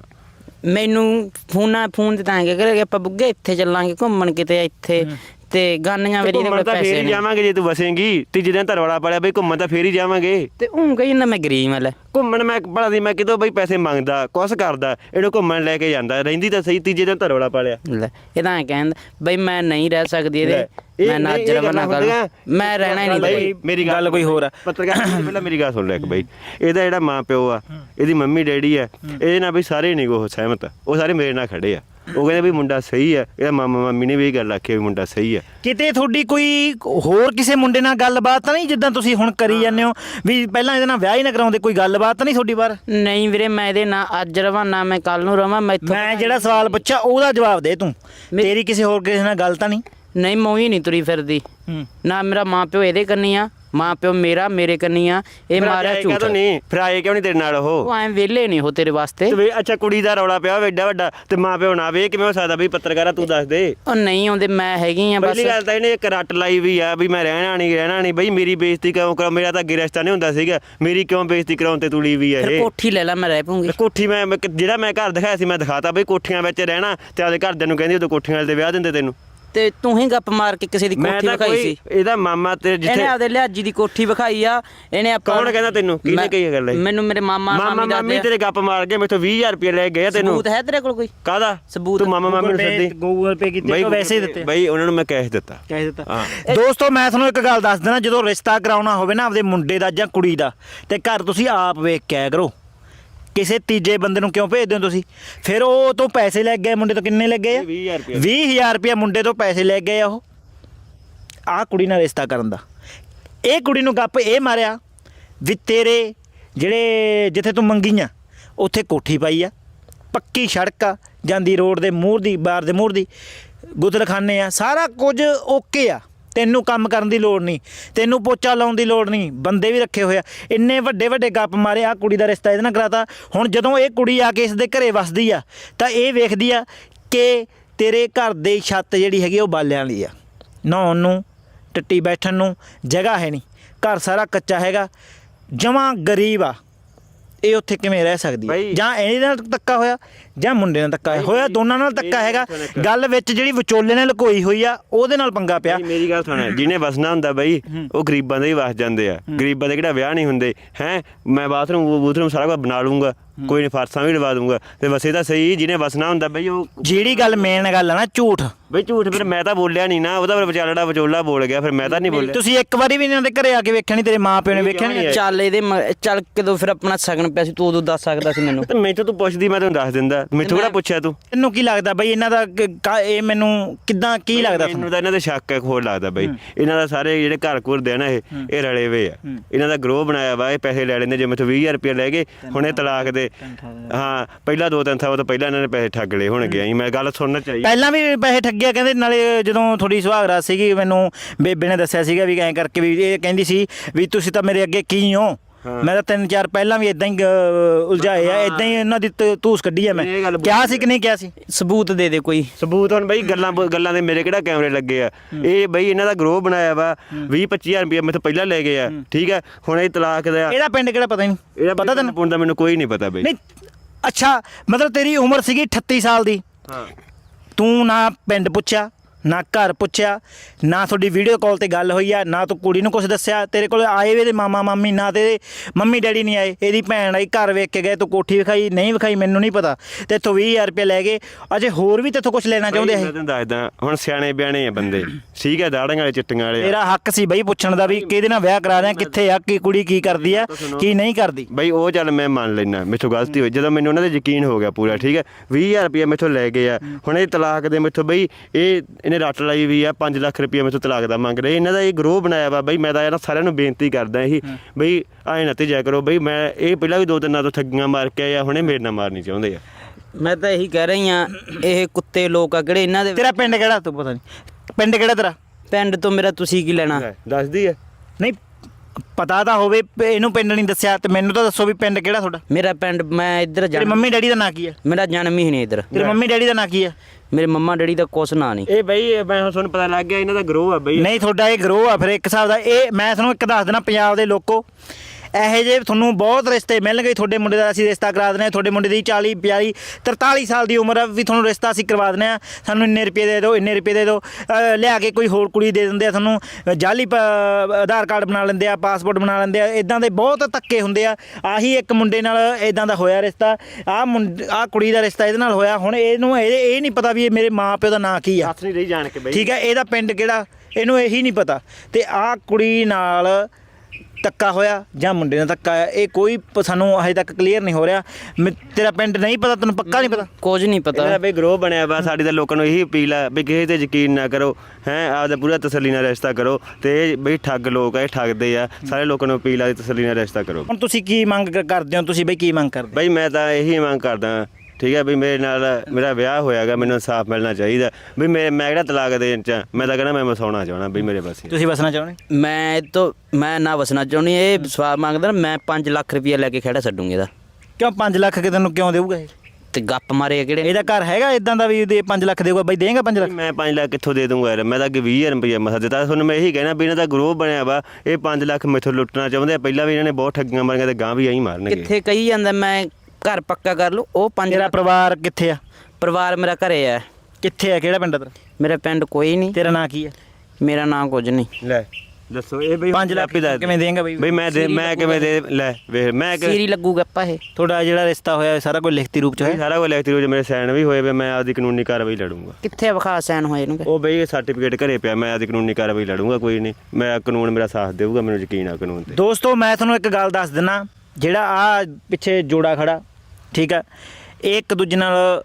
ਮੈਨੂੰ ਫੋਨਾਂ ਫੋਨ ਤੇ ਤਾਂ ਕਿ ਆਪਾਂ ਬੁੱਗੇ ਇੱਥੇ ਚੱਲਾਂਗੇ ਘੁੰਮਣ ਕਿਤੇ ਇੱਥੇ। ਤੇ ਗਾਨੀਆਂ ਵੇਰੀ ਦੇ ਘੁੰਮਣ ਕੋਲ ਤਾਂ ਫੇਰ ਪੈਸੇ ਹੀ ਨਹੀਂ ਜਾਵਾਂਗੇ ਜੇ ਤੂੰ ਵਸੇਂਗੀ ਤੀਜੇ ਦਿਨ ਧਰਵਾੜਾ ਪੜਿਆ ਬਈ ਘੁੰਮਣ ਤਾਂ ਫੇਰ ਹੀ ਜਾਵਾਂਗੇ। ਤੇ ਉਹ ਕਹੀ ਨਾ ਮੈਂ ਗਰੀਬ ਵਾਲਾ। ਘੁੰਮਣ ਮੈਂ ਭਲਾ ਦੀ ਮੈਂ ਕਿਤੋਂ ਬਈ ਪੈਸੇ ਮੰਗਦਾ ਕੁਛ ਕਰਦਾ ਇਹਨੂੰ ਘੁੰਮਣ ਲੈ ਕੇ ਜਾਂਦਾ ਰਹਿੰਦੀ ਤਾਂ ਸਹੀ ਤੀਜੇ ਦਿਨ ਧਰਵਾੜਾ ਪਾਲਿਆ ਲੈ ਇਹ ਤਾਂ ਕਹਿੰਦਾ ਬਈ ਮੈਂ ਨਹੀਂ ਰਹਿ ਸਕਦੀ ਇਹਦੇ। ਇਹ- ਮੈਂ ਨਾਜਰ ਬਣਾ ਗੱਲਾਂ ਕਰ। ਮੈਂ ਰਹਿਣਾ ਹੀ ਨਹੀਂ ਬਈ ਮੇਰੀ ਗੱਲ ਕੋਈ ਹੋਰ ਆ। ਪੱਤਰਕਾਰ ਜੀ, ਪਹਿਲਾਂ ਮੇਰੀ ਗੱਲ ਸੁਣ ਲੈ ਇੱਕ ਬਈ। ਇਹਦਾ ਜਿਹੜਾ ਮਾਂ ਪਿਓ ਆ ਇਹਦੀ ਮੰਮੀ ਡੈਡੀ ਆ ਇਹਦੇ ਨਾਲ ਬਈ ਸਾਰੇ ਨਹੀਂ ਉਹ ਸਹਿਮਤ। ਉਹ ਸਾਰੇ ਮੇਰੇ ਨਾਲ ਖੜੇ ਆ। ਉਹ ਕਹਿੰਦੇ ਵੀ ਮੁੰਡਾ ਸਹੀ ਆ। ਇਹਦਾ ਮਾਮਾ ਮਾਮੀ ਨੇ ਵੀ ਇਹ ਗੱਲ ਆਖੀ ਵੀ ਮੁੰਡਾ ਸਹੀ ਆ। ਕਿਤੇ ਤੁਹਾਡੀ ਕੋਈ ਹੋਰ ਕਿਸੇ ਮੁੰਡੇ ਨਾਲ ਗੱਲਬਾਤ ਤਾਂ ਨਹੀਂ ਜਿੱਦਾਂ ਤੁਸੀਂ ਹੁਣ ਕਰੀ ਜਾਂਦੇ ਹੋ? ਵੀ ਪਹਿਲਾਂ ਇਹਦੇ ਨਾਲ ਵਿਆਹ ਹੀ ਨਾ ਕਰਾਉਂਦੇ ਕੋਈ ਗੱਲਬਾਤ ਤਾਂ ਨਹੀਂ ਤੁਹਾਡੀ ਬਾਰ ਨਹੀਂ ਵੀਰੇ ਮੈਂ ਇਹਦੇ ਨਾਲ ਅੱਜ ਰਵਾਂ ਨਾ ਮੈਂ ਕੱਲ ਨੂੰ ਰਵਾਂ ਮੈਂ ਜਿਹੜਾ ਸਵਾਲ ਪੁੱਛਿਆ ਉਹਦਾ ਜਵਾਬ ਦੇ ਤੂੰ। ਤੇਰੀ ਕਿਸੇ ਹੋਰ ਕਿਸੇ ਨਾਲ ਗੱਲ ਤਾਂ ਨਹੀਂ? ਨਹੀਂ ਹੀ ਨਹੀਂ ਤੁਰੀ ਫਿਰਦੀ। ਹੂੰ। ਨਾ ਮੇਰਾ ਮਾਂ ਪਿਓ ਇਹਦੇ ਕੰਨੀ ਆ ਮਾਂ ਪਿਓ ਮੇਰਾ ਮੇਰੇ ਕੰਨੀ ਆ ਇਹ ਮਾਰਿਆ ਝੂਠ। ਨਹੀਂ ਫਿਰ ਆਏ ਕਿਉਂ ਨਹੀਂ ਤੇਰੇ ਨਾਲ ਉਹ? ਉਹ ਐ ਵਿਹਲੇ ਨਹੀਂ ਹੋ ਤੇਰੇ ਵਾਸਤੇ। ਤੇ ਵੀ ਅੱਛਾ ਕੁੜੀ ਦਾ ਰੌਲਾ ਪਿਆ ਹੋਵੇ ਏਡਾ ਵੱਡਾ ਤੇ ਮਾਂ ਪਿਓ ਨਾ ਵੇ ਕਿਵੇਂ ਹੋ ਸਕਦਾ ਬਈ ਪੱਤਰਕਾਰਾ ਤੂੰ ਦੱਸ ਦੇ? ਉਹ ਨਹੀਂ ਆਉਂਦੇ ਮੈਂ ਹੈਗੀ ਆ ਬਸ। ਪਹਿਲੀ ਗੱਲ ਤਾਂ ਇਹਨੇ ਇੱਕ ਰੱਟ ਲਾਈ ਵੀ ਆ ਵੀ ਮੈਂ ਰਹਿਣਾ ਨਹੀਂ ਰਹਿਣਾ ਨਹੀਂ ਬਈ ਮੇਰੀ ਬੇਇੱਜ਼ਤੀ ਕਿਉਂ ਕਰਾਂ? ਮੇਰਾ ਤਾਂ ਅੱਗੇ ਰਿਸ਼ਤਾ ਨਹੀਂ ਹੁੰਦਾ ਸੀਗਾ। ਮੇਰੀ ਕਿਉਂ ਬੇਇੱਜ਼ਤੀ ਕਰਾਉਣ ਤੇ ਤੁਲੀ ਵੀ ਆ ਫਿਰ ਇਹ? ਕੋਠੀ ਲੈ ਲੈ ਮੈਂ ਰਹਿ ਪਊਂਗੀ। ਕੋਠੀ ਮੈਂ ਮੈਂ ਕਿ- ਜਿਹੜਾ ਮੈਂ ਘਰ ਦਿਖਾਇਆ ਸੀ ਮੈਂ ਦਿਖਾਤਾ ਬਈ ਕੋਠੀਆਂ ਵਿੱਚ ਰਹਿਣਾ ਤੇ ਆਪਦੇ ਘਰਦਿਆਂ ਨੂੰ ਕਹਿੰਦੀ ਉਦੋਂ ਕੋਠੀਆਂ ਵਾਲੇ ਦੇ ਵਿਆਹ ਦਿੰਦੇ ਤੈਨੂੰ। ਤੇ ਤੂੰ ਹੀ ਗੱਪ ਮਾਰ ਕੇ ਕਿਸੇ ਦੀ ਮੈਂ ਕੋਠੀ ਤਾਂ ਵਿਖਾਈ ਕੋਈ ਸੀ। ਇਹਦਾ ਮਾਮਾ ਤੇ ਇਹਨੇ ਜਿੱਥੇ ਆਪਦੇ ਲਿਹਾਜੀ ਦੀ ਕੋਠੀ ਵਿਖਾਈ ਆ ਇਹਨੇ ਆਪਾਂ ਕੌਣ ਕਹਿੰਦਾ ਤੈਨੂੰ? ਕਿਹਨੇ ਮੈਂ- ਕਹੀ ਇਹ ਗੱਲ ਇਹ? ਮੈਨੂੰ ਮੇਰੇ ਮਾਮਾ ਮਾਮਾ ਮਾਮੀ ਮਾਮੀ ਦੱਸਦੇ ਤੇਰੇ ਗੱਪ ਮਾਰ ਕੇ ਮੈਥੋਂ 20000 ਰੁਪਏ ਲੈ ਗਏ ਆ ਤੈਨੂੰ। ਸਬੂਤ ਹੈ ਤੇਰੇ ਕੋਲ ਕੋਈ? ਕਾਹਦਾ? ਸਬੂਤ? ਤੂੰ ਮਾਮਾ ਮਾਮੀ ਨੂੰ ਸੱਦੀ। ਗੂਗਲ ਪੇ ਕੀਤੇ ਤਾਂ ਵੈਸੇ ਹੀ ਦਿੱਤੇ। ਬਈ ਉਹਨਾਂ ਨੂੰ ਮੈਂ ਕੈਸ਼ ਦਿੱਤਾ। ਕਹਿ ਦਿੱਤਾ। ਹਾਂ। ਦੋਸਤੋ ਮੈਂ ਤੁਹਾਨੂੰ ਇੱਕ ਗੱਲ ਦੱਸ ਦੇਣਾ ਜਦੋਂ ਰਿਸ਼ਤਾ ਕਰਾਉਣਾ ਹੋਵੇ ਨਾ ਆਪਦੇ ਮੁੰਡੇ ਦਾ ਜਾਂ ਕੁੜੀ ਦਾ ਤੇ ਘਰ ਤੁਸੀਂ ਆਪ ਵੇਖ ਕੇ ਆਇਆ ਕਰੋ। ਕਿਸੇ ਤੀਜੇ ਬੰਦੇ ਨੂੰ ਕਿਉਂ ਭੇਜਦੇ ਹੋ ਤੁਸੀਂ? ਫਿਰ ਉਹ ਤੋਂ ਪੈਸੇ ਲੈ ਗਏ ਮੁੰਡੇ ਤੋਂ ਕਿੰਨੇ ਲੱਗੇ ਆ? 20000 ਰੁਪਏ। 20000 ਰੁਪਏ ਮੁੰਡੇ ਤੋਂ ਪੈਸੇ ਲੈ ਗਏ ਆ ਉਹ। ਆਹ ਕੁੜੀ ਨਾਲ ਰਿਸ਼ਤਾ ਕਰਨ ਦਾ। ਇਹ ਕੁੜੀ ਨੂੰ ਗੱਪ ਇਹ ਮਾਰਿਆ ਵੀ ਤੇਰੇ ਜਿਹੜੇ ਜਿੱਥੇ ਤੂੰ ਮੰਗੀਆਂ ਉੱਥੇ ਕੋਠੀ ਪਾਈ ਆ। ਪੱਕੀ ਸੜਕ ਆ ਜਾਂਦੀ ਰੋਡ ਦੇ ਮੂਹਰ ਦੀ ਬਾਰ ਦੇ ਮੂਹਰ ਦੀ ਗੁਦਲਖਾਨੇ ਆ ਸਾਰਾ ਕੁਝ ਓਕੇ ਆ। ਤੈਨੂੰ ਕੰਮ ਕਰਨ ਦੀ ਲੋੜ ਨਹੀਂ, ਤੈਨੂੰ ਪੋਚਾ ਲਾਉਣ ਦੀ ਲੋੜ ਨਹੀਂ, ਬੰਦੇ ਵੀ ਰੱਖੇ ਹੋਏ ਆ। ਇੰਨੇ ਵੱਡੇ ਵੱਡੇ ਗੱਪ ਮਾਰੇ ਆ ਕੁੜੀ ਦਾ ਰਿਸ਼ਤਾ ਇਹਦੇ ਨਾਲ ਕਰਾਤਾ। ਹੁਣ ਜਦੋਂ ਇਹ ਕੁੜੀ ਆ ਕੇ ਇਸ ਦੇ ਘਰੇ ਵਸਦੀ ਆ, ਤਾਂ ਇਹ ਵੇਖਦੀ ਆ ਕਿ ਤੇਰੇ ਘਰ ਦੇ ਛੱਤ ਜਿਹੜੀ ਹੈਗੀ ਉਹ ਬਾਲਿਆਂ ਵਾਲੀ ਆ। ਨਹਾਉਣ ਨੂੰ, ਟੱਟੀ ਬੈਠਣ ਨੂੰ ਜਗ੍ਹਾ ਹੈ ਨਹੀਂ। ਘਰ ਸਾਰਾ ਕੱਚਾ ਹੈਗਾ। ਜਮਾਂ ਗਰੀਬ ਆ। ਇਹ ਉੱਥੇ ਕਿਵੇਂ ਰਹਿ ਸਕਦੀ ਹੈ? ਜਾਂ ਇਹਦੇ ਨਾਲ ਧੱਕਾ ਹੋਇਆ ਜਾਂ ਮੁੰਡੇ ਨਾਲ ਧੱਕਾ ਹੋਇਆ? ਦੋਨਾਂ ਨਾਲ ਧੱਕਾ ਹੈਗਾ। ਗੱਲ ਵਿੱਚ ਜਿਹੜੀ ਵਿਚੋਲੇ ਨੇ ਲੁਕੋਈ ਹੋਈ ਆ ਉਹਦੇ ਨਾਲ ਪੰਗਾ ਪਿਆ। ਮੇਰੀ ਗੱਲ ਸੁਣ ਜਿਹਨੇ ਵਸਣਾ ਹੁੰਦਾ ਬਈ ਉਹ ਗਰੀਬਾਂ ਦੇ ਹੀ ਵਸ ਜਾਂਦੇ ਆ। ਗਰੀਬਾਂ ਦੇ ਕਿਹੜਾ ਵਿਆਹ ਨਹੀਂ ਹੁੰਦੇ। ਹੈ? ਮੈਂ ਬਾਥਰੂਮ ਬੂਥਰੂਮ ਸਾਰਾ ਕੁਝ ਬਣਾ ਲੂੰਗਾ ਕੋਈ ਨਹੀਂ ਫਰਸਾਂ ਵੀ ਲਵਾ ਦੂੰਗਾ ਤੇ ਵਸੇ ਤਾਂ ਸਹੀ ਜਿਹਨੇ ਵਸਣਾ ਹੁੰਦਾ ਬਈ ਉਹ ਜਿਹੜੀ ਗੱਲ ਮੇਨ ਗੱਲ ਆ ਨਾ ਝੂਠ। ਬਈ ਝੂਠ ਫਿਰ ਮੈਂ ਤਾਂ ਬੋਲਿਆ ਨਹੀਂ ਨਾ ਉਹਦਾ ਫਿਰ ਵਿਚਾਲੜਾ ਵਿਚੋਲਾ ਬੋਲ ਗਿਆ ਫਿਰ ਮੈਂ ਤਾਂ ਨਹੀਂ ਬੋਲਿਆ। ਤੁਸੀਂ ਇੱਕ ਵਾਰੀ ਵੀ ਇਹਨਾਂ ਦੇ ਘਰੇ ਆ ਕੇ ਵੇਖਿਆ ਨਹੀਂ ਤੇਰੇ ਮਾਪਿਓ ਨੇ ਵੇਖਿਆ ਨਹੀਂ ਚੱਲ ਇਹਦੇ ਮ- ਚੱਲ ਕਦੋਂ ਫਿਰ ਆਪਣਾ ਸਗਨ ਪਿਆ ਸੀ ਤੂੰ ਉਦੋਂ ਦੱਸ ਸਕਦਾ ਸੀ ਮੈਨੂੰ। ਤੇ ਮੈਥੋਂ ਤੂੰ ਪੁੱਛਦੀ ਮੈਂ ਤੈਨੂੰ ਦੱਸ ਦਿੰਦਾ। ਮੈਥੋਂ ਕਿਹੜਾ ਪੁੱਛਿਆ ਤੂੰ। ਤੈਨੂੰ ਕੀ ਲੱਗਦਾ ਬਈ ਇਹਨਾਂ ਦਾ ਕ- ਕਾ- ਇਹ ਮੈਨੂੰ ਕਿਦਾਂ ਕੀ ਲੱਗਦਾ ਤੁਹਾਨੂੰ? ਮੈਨੂੰ ਤਾਂ ਇਹਨਾਂ ਦੇ ਸ਼ੱਕ ਹੈ ਖੋਲ ਲੱਗਦਾ ਬਈ। ਇਹਨਾਂ ਦਾ ਸਾਰੇ ਜਿਹੜੇ ਘਰ ਘੁਰ ਦੇ ਆ ਨਾ ਇਹ ਇਹ ਰਲੇ ਵੇ ਆ। ਇਹਨਾਂ ਦਾ ਗਰੋਹ ਬਣਾਇਆ ਵਾ ਇਹ ਪੈਸੇ ਲੈ ਲੈਂਦੇ ਜਿਵੇਂ ਤੋਂ 20000 ਰੁਪਏ ਲੈ ਗਏ ਹੁਣ ਇਹ ਤਲਾਕ ਦੇ ਹਾਂ ਪਹਿਲਾਂ ਦੋ ਤਿੰਨ ਥਾਂ ਤੋਂ ਪਹਿਲਾਂ ਇਹਨਾਂ ਨੇ ਪੈਸੇ ਠੱਗ ਲਏ ਹੁਣ ਗਿਆ ਮੈਂ ਗੱਲ ਸੁਣਨਾ ਚਾਹੀਦੀ ਪਹਿਲਾਂ ਵੀ ਪੈਸੇ ਠੱਗਿਆ ਕਹਿੰਦੇ ਨਾਲੇ ਜਦੋਂ ਥੋੜੀ ਸੁਹਾਗਰਾ ਸੀਗੀ ਮੈਨੂੰ ਬੇਬੇ ਨੇ ਦੱਸਿਆ ਸੀਗਾ ਵੀ ਐਂ ਕਰਕੇ ਵੀ ਇਹ ਕਹਿੰਦੀ ਸੀ ਵੀ ਤੁਸੀਂ ਤਾਂ ਮੇਰੇ ਅੱਗੇ ਕੀ ਹੋ? ਮੈਂ ਤਾਂ ਤਿੰਨ ਚਾਰ ਪਹਿਲਾਂ ਵੀ ਇਦਾਂ ਹੀ ਉਲਝਾਏ ਆ ਇਦਾਂ ਹੀ ਇਹਨਾਂ ਦੀ ਤ- ਧੂਸ ਕੱਢੀ ਆ ਮੈਂ। ਇਹ ਗੱਲ ਕਿਹਾ ਸੀ ਕਿ ਨਹੀਂ ਕਿਹਾ ਸੀ? ਸਬੂਤ ਦੇ ਦੇ ਕੋਈ। ਸਬੂਤ ਹੁਣ ਬਈ ਗੱਲਾਂ ਗੱਲਾਂ ਦੇ ਮੇਰੇ ਕਿਹੜਾ ਕੈਮਰੇ ਲੱਗੇ ਆ? ਇਹ ਬਈ ਇਹਨਾਂ ਦਾ ਗਰੋਹ ਬਣਾਇਆ ਵਾ 20 25000 ਰੁਪਏ ਮੈਥੋਂ ਪਹਿਲਾਂ ਲੈ ਗਏ ਆ ਠੀਕ ਹੈ ਹੁਣ ਇਹ ਤਲਾਕ ਦਾ ਇਹਦਾ ਪਿੰਡ ਕਿਹੜਾ ਪਤਾ ਨਹੀਂ ਇਹਦਾ ਪਤਾ ਤੈਨੂੰ? ਪੁੰਡ ਦਾ ਮੈਨੂੰ ਕੋਈ ਨਹੀਂ ਪਤਾ ਬਈ। ਨਹੀਂ ਅੱਛਾ ਮਤਲਬ ਤੇਰੀ ਉਮਰ ਸੀਗੀ 38 ਸਾਲ ਦੀ। ਹਾਂ। ਤੂੰ ਨਾ ਪਿੰਡ ਪੁੱਛਿਆ? ਨਾ ਘਰ ਪੁੱਛਿਆ ਨਾ ਤੁਹਾਡੀ ਵੀਡੀਓ ਕਾਲ ਤੇ ਗੱਲ ਹੋਈ ਆ ਨਾ ਤੂੰ ਕੁੜੀ ਨੂੰ ਕੁਝ ਦੱਸਿਆ। ਤੇਰੇ ਕੋਲ ਆਏ ਵੇ ਦੇ ਮਾਮਾ ਮਾਮੀ ਨਾ ਤੇ ਮੰਮੀ ਡੈਡੀ ਨਹੀਂ ਆਏ। ਇਹਦੀ ਭੈਣ ਆਈ ਘਰ ਵੇਖ ਕੇ ਗਏ ਤੂੰ ਕੋਠੀ ਵਿਖਾਈ ਨਹੀਂ ਵਿਖਾਈ ਮੈਨੂੰ ਨਹੀਂ ਪਤਾ। ਤੇ ਤੂੰ 20000 ਰੁਪਏ ਲੈ ਗਏ। ਅਜੇ ਹੋਰ ਵੀ ਤੇਥੋਂ ਕੁਝ ਲੈਣਾ ਚਾਹੁੰਦੇ ਮੈਂ ਹੈ ਤੈਨੂੰ ਦੱਸਦਾ ਹੁਣ ਸਿਆਣੇ ਬਿਆਣੇ ਆ ਬੰਦੇ। ਠੀਕ ਹੈ ਦਾੜਾਂ ਵਾਲੇ ਚਿੱਟੀਆਂ ਵਾਲੇ ਆ। ਤੇਰਾ ਹੱਕ ਸੀ ਬਈ ਪੁੱਛਣ ਦਾ ਵੀ ਕਿਹਦੇ ਨਾਲ ਵਿਆਹ ਕਰਾ ਦਿਆਂ ਕਿੱਥੇ ਆ ਕੀ ਕੁੜੀ ਕੀ ਕਰਦੀ ਆ ਕੀ ਨਹੀਂ ਕਰਦੀ। ਬਈ ਉਹ ਚੱਲ ਮੈਂ ਮੰਨ ਲੈਣਾ ਮੇਥੋਂ ਗਲਤੀ ਹੋਈ। ਜਦੋਂ ਮੈਨੂੰ ਉਹਨਾਂ ਤੇ ਯਕੀਨ ਹੋ ਗਿਆ ਪੂਰਾ ਠੀਕ ਹੈ 20000 ਰੁਪਏ ਮੇਥੋਂ ਲੈ ਗਏ ਆ। ਹੁਣ ਇਹ ਤਲਾਕ ਦੇ ਮੇਥੋਂ ਬਈ ਇਹ ਇਹਨੇ ਰੱਟ ਲਾਈ ਵੀ ਆ 5 ਲੱਖ ਰੁਪਏ ਮੇਥੋਂ ਤਲਾਕ ਦਾ ਮੰਗ ਰਹੇ। ਇਹਨਾਂ ਦਾ ਇਹ ਗਰੋਹ ਬਣਾਇਆ ਵਾ ਬਈ ਮੈਂ ਤਾਂ ਇਹਨਾਂ ਸਾਰਿਆਂ ਨੂੰ ਬੇਨਤੀ ਕਰਦਾ ਇਹੀ ਬਈ ਆਏ ਨਾ ਤੇ ਜਾ ਕਰੋ ਬਈ ਮੈਂ ਇਹ ਪਹਿਲਾਂ ਵੀ ਦੋ ਤਿੰਨ ਨਾਲ ਤੋਂ ਠੱਗੀਆਂ ਮਾਰ ਕੇ ਆਇਆ ਹੁਣੇ ਮੇਰੇ ਨਾਲ ਮਾਰਨੀ ਚਾਹੁੰਦੇ ਆ। ਮੈਂ ਤਾਂ ਇਹੀ ਕਹਿ ਰਹੀ ਆ ਇਹ ਕੁੱਤੇ ਲੋਕ ਆ ਕਿਹੜੇ ਇਹਨਾਂ ਦੇ ਤੇਰਾ ਪਿੰਡ ਕਿਹੜਾ ਤੂੰ ਪਤਾ ਨਹੀਂ। ਪਿੰਡ ਕਿਹੜਾ ਤੇਰਾ? ਪਿੰਡ ਤੋਂ ਮੇਰਾ ਤੁਸੀਂ ਕੀ ਲੈਣਾ? ਦੱਸਦੀ ਆ। ਨਹੀਂ ਪਤਾ ਤਾਂ ਹੋਵੇ ਪ- ਇਹਨੂੰ ਪਿੰਡ ਨਹੀਂ ਦੱਸਿਆ ਤੇ ਮੈਨੂੰ ਤਾਂ ਦੱਸੋ ਵੀ ਪਿੰਡ ਕਿਹੜਾ ਤੁਹਾਡਾ? ਮੇਰਾ ਪਿੰਡ ਮੈਂ ਇੱਧਰ ਤੇਰੇ ਜਨਮ ਮੰਮੀ ਡੈਡੀ ਦਾ ਨਾਂ ਕੀ ਆ? ਮੇਰਾ ਜਨਮ ਹੀ ਨਹੀਂ ਇੱਧਰ। ਤੇਰੇ ਮੰਮੀ ਡੈਡੀ ਦਾ ਨਾਂ ਕੀ ਆ? ਮੇਰੇ ਮੰਮਾ ਡੈਡੀ ਦਾ ਕੁਛ ਨਾਂ ਨਹੀਂ। ਇਹ ਬਈ ਇਹ ਮੈਂ ਹੁਣ ਤੁਹਾਨੂੰ ਪਤਾ ਲੱਗ ਗਿਆ ਇਹਨਾਂ ਦਾ ਗਰੋਹ ਆ ਬਈ। ਨਹੀਂ ਤੁਹਾਡਾ ਇਹ ਗਰੋਹ ਆ ਫਿਰ ਇੱਕ ਹਿਸਾਬ ਦਾ ਇਹ ਮੈਂ ਤੁਹਾਨੂੰ ਇੱਕ ਦੱਸ ਦੇਣਾ ਪੰਜਾਬ ਦੇ ਲੋਕੋ। ਇਹੋ ਜਿਹੇ ਤੁਹਾਨੂੰ ਬਹੁਤ ਰਿਸ਼ਤੇ ਮਿਲਣਗੇ ਤੁਹਾਡੇ ਮੁੰਡੇ ਦਾ ਅਸੀਂ ਰਿਸ਼ਤਾ ਕਰਾ ਦਿੰਦੇ ਹਾਂ। ਤੁਹਾਡੇ ਮੁੰਡੇ ਦੀ 40 42 43 ਸਾਲ ਦੀ ਉਮਰ ਆ ਵੀ ਤੁਹਾਨੂੰ ਰਿਸ਼ਤਾ ਅਸੀਂ ਕਰਵਾ ਦਿੰਦੇ ਆ ਸਾਨੂੰ ਇੰਨੇ ਰੁਪਏ ਦੇ ਦਿਓ ਇੰਨੇ ਰੁਪਏ ਦੇ ਦਿਓ। ਲਿਆ ਕੇ ਕੋਈ ਹੋਰ ਕੁੜੀ ਦੇ ਦਿੰਦੇ ਆ ਤੁਹਾਨੂੰ ਜਾਲੀ ਆਧਾਰ ਕਾਰਡ ਬਣਾ ਲੈਂਦੇ ਆ ਪਾਸਪੋਰਟ ਬਣਾ ਲੈਂਦੇ ਆ। ਇਦਾਂ ਦੇ ਬਹੁਤ ਧੱਕੇ ਹੁੰਦੇ ਆ। ਆਹੀ ਇੱਕ ਮੁੰਡੇ ਨਾਲ ਇਦਾਂ ਦਾ ਹੋਇਆ ਰਿਸ਼ਤਾ। ਆ ਆ ਕੁੜੀ ਦਾ ਰਿਸ਼ਤਾ ਇਹਦੇ ਨਾਲ ਹੋਇਆ। ਹੁਣ ਇਹਨੂੰ ਇਹ ਇਹ ਨਹੀਂ ਪਤਾ ਵੀ ਇਹ ਮੇਰੇ ਮਾਂ ਪਿਓ ਦਾ ਨਾਂ ਕੀ ਆ। ਹੱਥ ਨਹੀਂ ਰਹੀ ਜਾਣ ਕੇ ਬਈ। ਠੀਕ ਹੈ ਇਹਦਾ ਪਿੰਡ ਕਿਹੜਾ? ਇਹਨੂੰ ਇਹੀ ਨਹੀਂ ਪਤਾ। ਤੇ ਆਹ ਕੁੜੀ ਨਾਲ ਧੱਕਾ ਹੋਇਆ ਜਾਂ ਮੁੰਡੇ ਨਾਲ ਧੱਕਾ ਹੋਇਆ ਇਹ ਕੋਈ ਪ- ਸਾਨੂੰ ਹਜੇ ਤੱਕ ਕਲੀਅਰ ਨਹੀਂ ਹੋ ਰਿਹਾ। ਮੈਂ- ਤੇਰਾ ਪਿੰਡ ਨਹੀਂ ਪਤਾ ਤੈਨੂੰ ਪੱਕਾ ਨਹੀਂ ਪਤਾ? ਕੁਝ ਨਹੀਂ ਪਤਾ। ਬਈ ਗਰੋਹ ਬਣਿਆ ਵਾ ਸਾਡੀ ਤਾਂ ਲੋਕਾਂ ਨੂੰ ਇਹੀ ਅਪੀਲ ਆ ਵੀ ਕਿਸੇ ਤੇ ਯਕੀਨ ਨਾ ਕਰੋ ਹੈ ਆਪਦਾ ਪੂਰਾ ਤਸੱਲੀ ਨਾਲ ਰਿਸ਼ਤਾ ਕਰੋ ਤੇ ਇਹ ਬਈ ਠੱਗ ਲੋਕ ਆ ਇਹ ਠੱਗਦੇ ਆ ਸਾਰੇ ਲੋਕਾਂ ਨੂੰ ਅਪੀਲ ਆ ਵੀ ਤਸੱਲੀ ਨਾਲ ਰਿਸ਼ਤਾ ਕਰੋ। ਹੁਣ ਤੁਸੀਂ ਕੀ ਮੰਗ ਕ- ਕਰਦੇ ਹੋ? ਤੁਸੀਂ ਬਈ ਕੀ ਮੰਗ ਕਰਦੇ? ਬਈ ਮੈਂ ਤਾਂ ਇਹੀ ਮੰਗ ਕਰਦਾ ਠੀਕ ਹੈ ਵੀ ਮੇਰੇ ਨਾਲ ਮੇਰਾ ਵਿਆਹ ਹੋਇਆਗਾ ਮੈਨੂੰ ਇਨਸਾਫ ਮਿਲਣਾ ਚਾਹੀਦਾ। ਵੀ ਮੈਂ ਮੈਂ ਕਿਹੜਾ ਤਲਾਕ ਦੇਣ ਚ ਮੈਂ ਤਾਂ ਕਹਿੰਦਾ ਮੈਂ ਮਸਾਉਣਾ ਚਾਹਣਾ ਬਈ ਮੇਰੇ ਪਾਸੇ ਤੁਸੀਂ ਵਸਣਾ ਚਾਹੁੰਦੇ? ਮੈਂ ਇਹ ਤੋਂ ਮੈਂ ਨਾ ਵਸਣਾ ਚਾਹੁੰਦੀ ਇਹ ਸਵਾਲ ਮੰਗਦਾ ਨਾ, ਮੈਂ 5 ਲੱਖ ਰੁਪਇਆ ਲੈ ਕੇ ਖੜਾ ਛੱਡੂੰਗੀ ਇਹਦਾ। ਕਿਉਂ 5 ਲੱਖ ਕਿ ਤੈਨੂੰ ਕਿਉਂ ਦੇਊਗਾ ਇਹ? ਤੇ ਗੱਪ ਮਾਰੇ ਕਿਹੜੇ ਇਹਦਾ ਘਰ ਹੈਗਾ ਇਦਾਂ ਦਾ ਵੀ ਦੇ 5 ਲੱਖ ਦੇਊਗਾ ਬਈ ਦੇਂਗਾ 5 ਲੱਖ? ਮੈਂ 5 ਲੱਖ ਕਿੱਥੋਂ ਦੇ ਦੂੰਗਾ ਯਾਰ? ਮੈਂ ਤਾਂ ਅੱਗੇ 20000 ਰੁਪਏ ਮਸਾ ਦਿੱਤਾ। ਤੁਹਾਨੂੰ ਮੈਂ ਇਹੀ ਕਹਿਣਾ ਵੀ ਇਹਨਾਂ ਦਾ ਗਰੋਹ ਬਣਿਆ ਵਾ ਇਹ 5 ਲੱਖ ਮੈਥੋਂ ਲੁੱਟਣਾ ਚਾਹੁੰਦੇ ਆ। ਪਹਿਲਾਂ ਵੀ ਇਹਨਾਂ ਨੇ ਬਹੁਤ ਠੱਗੀਆਂ ਮਾਰੀਆਂ ਤੇ ਗਾਂ ਵੀ ਐਂ ਮਾਰਨਗੇ। ਕਿੱਥੇ ਕਹੀ ਜਾਂਦਾ ਮੈਂ ਘਰ ਪੱਕਾ ਕਰ ਲੂ ਉਹ 5 ਤੇਰਾ ਪਰਿਵਾਰ ਕਿੱਥੇ ਆ? ਪਰਿਵਾਰ ਮੇਰਾ ਘਰੇ ਆ। ਕਿੱਥੇ ਆ? ਕਿਹੜਾ ਪਿੰਡ ਆ ਤੇਰਾ? ਮੇਰਾ ਪਿੰਡ ਕੋਈ ਨਹੀਂ। ਤੇਰਾ ਨਾਂ ਕੀ ਆ? ਮੇਰਾ ਨਾਂ ਕੁਝ ਨਹੀਂ। ਲੈ ਦੱਸੋ ਇਹ ਬਈ 5 ਲੱਖ ਦੇ। ਕਿਵੇਂ ਦੇਂਗਾ ਬਈ? ਬਈ ਮੈਂ ਦੇ ਮੈਂ ਕਿਵੇਂ ਦੇ ਲੈ ਵੇਖ ਮੈਂ ਕਿ ਸੀਰੀ ਲੱਗੂਗਾ ਆਪਾਂ ਇਹ। ਤੁਹਾਡਾ ਜਿਹੜਾ ਰਿਸ਼ਤਾ ਹੋਇਆ ਸਾਰਾ ਕੁਝ ਲਿਖਤੀ ਰੂਪ ਚ ਹੋਇਆ? ਸਾਰਾ ਕੁਝ ਲਿਖਤੀ ਰੋਜ ਮੇਰੇ ਸਾਈਨ ਵੀ ਹੋਏ ਵੇ ਮੈਂ ਆਪਦੀ ਕਾਨੂੰਨੀ ਕਾਰਵਾਈ ਲੜੂੰਗਾ। ਕਿੱਥੇ ਵਿਖਾ ਸੈਨ ਹੋਏ ਨੂੰ? ਉਹ ਬਈ ਸਰਟੀਫਿਕੇਟ ਘਰੇ ਪਿਆ ਮੈਂ ਆਪਦੀ ਕਾਨੂੰਨੀ ਕਾਰਵਾਈ ਲੜੂੰਗਾ ਕੋਈ ਨਹੀਂ। ਮੈਂ ਕਾਨੂੰਨ ਮੇਰਾ ਸਾਥ ਦੇਊਗਾ ਮੈਨੂੰ ਯਕੀਨ ਆ ਕਾਨੂੰਨ ਤੇ। ਦੋਸਤੋ ਮੈਂ ਤੁਹਾਨੂੰ ਇੱਕ ਗੱਲ ਦੱਸ ਦਿੰਨਾ ਜਿਹੜਾ ਆ ਪਿੱਛੇ ਜੋੜਾ ਖੜਾ ਠੀਕ ਆ? ਇਹ ਇੱਕ ਦੂਜੇ ਨਾਲ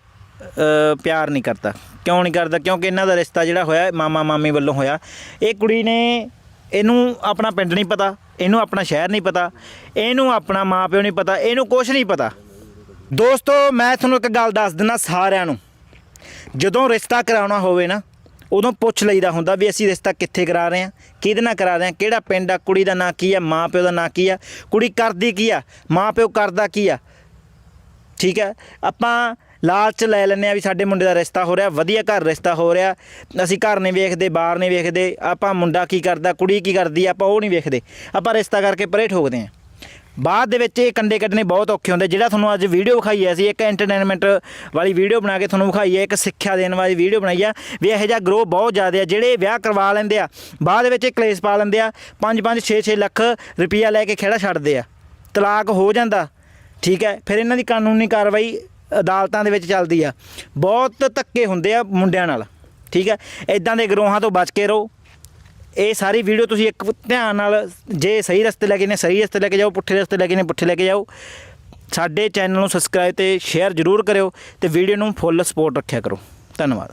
ਪਿਆਰ ਨਹੀਂ ਕਰਦਾ। ਕਿਉਂ ਨਹੀਂ ਕਰਦਾ? ਕਿਉਂਕਿ ਇਹਨਾਂ ਦਾ ਰਿਸ਼ਤਾ ਜਿਹੜਾ ਹੋਇਆ, ਮਾਮਾ ਮਾਮੀ ਵੱਲੋਂ ਹੋਇਆ, ਇਹ ਕੁੜੀ ਨੇ ਇਹਨੂੰ ਆਪਣਾ ਪਿੰਡ ਨਹੀਂ ਪਤਾ, ਇਹਨੂੰ ਆਪਣਾ ਸ਼ਹਿਰ ਨਹੀਂ ਪਤਾ, ਇਹਨੂੰ ਆਪਣਾ ਮਾਪਿਓ ਨਹੀਂ ਪਤਾ, ਇਹਨੂੰ ਕੁਝ ਨਹੀਂ ਪਤਾ। ਦੋਸਤੋ, ਮੈਂ ਤੁਹਾਨੂੰ ਇੱਕ ਗੱਲ ਦੱਸ ਦਿੰਦਾ ਸਾਰਿਆਂ ਨੂੰ। ਜਦੋਂ ਰਿਸ਼ਤਾ ਕਰਾਉਣਾ ਹੋਵੇ ਨਾ, ਉਦੋਂ ਪੁੱਛ ਲਈਦਾ ਹੁੰਦਾ ਵੀ ਅਸੀਂ ਰਿਸ਼ਤਾ ਕਿੱਥੇ ਕਰਾ ਰਹੇ ਹਾਂ, ਕਿਹਦੇ ਨਾਲ ਕਰਾ ਰਹੇ ਹਾਂ, ਕਿਹੜਾ ਪਿੰਡ ਆ, ਕੁੜੀ ਦਾ ਨਾਂ ਕੀ ਆ ਮਾਂ ਪਿਓ ਦਾ ਨਾਂ ਕੀ ਆ, ਕੁੜੀ ਕਰਦੀ ਕੀ ਆ ਮਾਂ ਪਿਓ ਕਰਦਾ ਕੀ ਆ। ਠੀਕ ਹੈ? ਆਪਾਂ ਲਾਲਚ ਲੈ ਲੈਂਦੇ ਆ ਵੀ ਸਾਡੇ ਮੁੰਡੇ ਦਾ ਰਿਸ਼ਤਾ ਹੋ ਰਿਹਾ, ਵਧੀਆ ਘਰ ਰਿਸ਼ਤਾ ਹੋ ਰਿਹਾ। ਅਸੀਂ ਘਰ ਨਹੀਂ ਵੇਖਦੇ, ਬਾਹਰ ਨਹੀਂ ਵੇਖਦੇ। ਆਪਾਂ ਮੁੰਡਾ ਕੀ ਕਰਦਾ, ਕੁੜੀ ਕੀ ਕਰਦੀ ਆਪਾਂ ਉਹ ਨਹੀਂ ਵੇਖਦੇ। ਆਪਾਂ ਰਿਸ਼ਤਾ ਕਰਕੇ ਪਰੇ ਠੋਕਦੇ ਆ ਬਾਅਦ ਦੇ ਵਿੱਚ ਇਹ ਕੰਡੇ ਕੱਢਣੇ ਬਹੁਤ ਔਖੇ ਹੁੰਦੇ। ਜਿਹੜਾ ਤੁਹਾਨੂੰ ਅੱਜ ਵੀਡੀਓ ਵਿਖਾਈ ਹੈ ਅਸੀਂ ਇੱਕ ਐਂਟਰਟੇਨਮੈਂਟ ਵਾਲੀ ਵੀਡੀਓ ਬਣਾ ਕੇ ਤੁਹਾਨੂੰ ਵਿਖਾਈ ਹੈ ਇੱਕ ਸਿੱਖਿਆ ਦੇਣ ਵਾਲੀ ਵੀਡੀਓ ਬਣਾਈ ਆ। ਵੀ ਇਹੋ ਜਿਹਾ ਗਰੋ ਬਹੁਤ ਜ਼ਿਆਦਾ ਆ, ਜਿਹੜੇ ਵਿਆਹ ਕਰਵਾ ਲੈਂਦੇ ਆ, ਬਾਅਦ ਦੇ ਵਿੱਚ ਇਹ ਕਲੇਸ਼ ਪਾ ਲੈਂਦੇ ਆ। 5-5 6-6 ਲੱਖ ਰੁਪਈਆ ਲੈ ਕੇ ਖੇੜਾ ਛੱਡਦੇ ਆ। ਤਲਾਕ ਹੋ ਜਾਂਦਾ। ਠੀਕ ਹੈ, ਫਿਰ ਇਹਨਾਂ ਦੀ ਕਾਨੂੰਨੀ ਕਾਰਵਾਈ ਅਦਾਲਤਾਂ ਦੇ ਵਿੱਚ ਚੱਲਦੀ ਆ। ਬਹੁਤ ਧੱਕੇ ਹੁੰਦੇ ਆ ਮੁੰਡਿਆਂ ਨਾਲ, ਠੀਕ ਹੈ ਇਦਾਂ ਦੇ ਗਰੋਹਾਂ ਤੋਂ ਬਚ ਕੇ ਰਹੋ। ਇਹ ਸਾਰੀ ਵੀਡੀਓ ਤੁਸੀਂ ਇੱਕ ਧਿਆਨ ਨਾਲ ਜੇ ਸਹੀ ਰਸਤੇ ਲੈ ਕੇ ਨੇ, ਸਹੀ ਰਸਤੇ ਲੈ ਕੇ ਜਾਓ, ਪੁੱਠੇ ਰਸਤੇ ਲੈ ਕੇ ਨੇ, ਪੁੱਠੇ ਲੈ ਕੇ ਜਾਓ। ਸਾਡੇ ਚੈਨਲ ਨੂੰ ਸਬਸਕ੍ਰਾਈਬ ਤੇ ਸ਼ੇਅਰ ਜ਼ਰੂਰ ਕਰਿਓ ਤੇ ਵੀਡੀਓ ਨੂੰ ਫੁੱਲ ਸਪੋਰਟ ਰੱਖਿਆ ਕਰੋ। ਧੰਨਵਾਦ।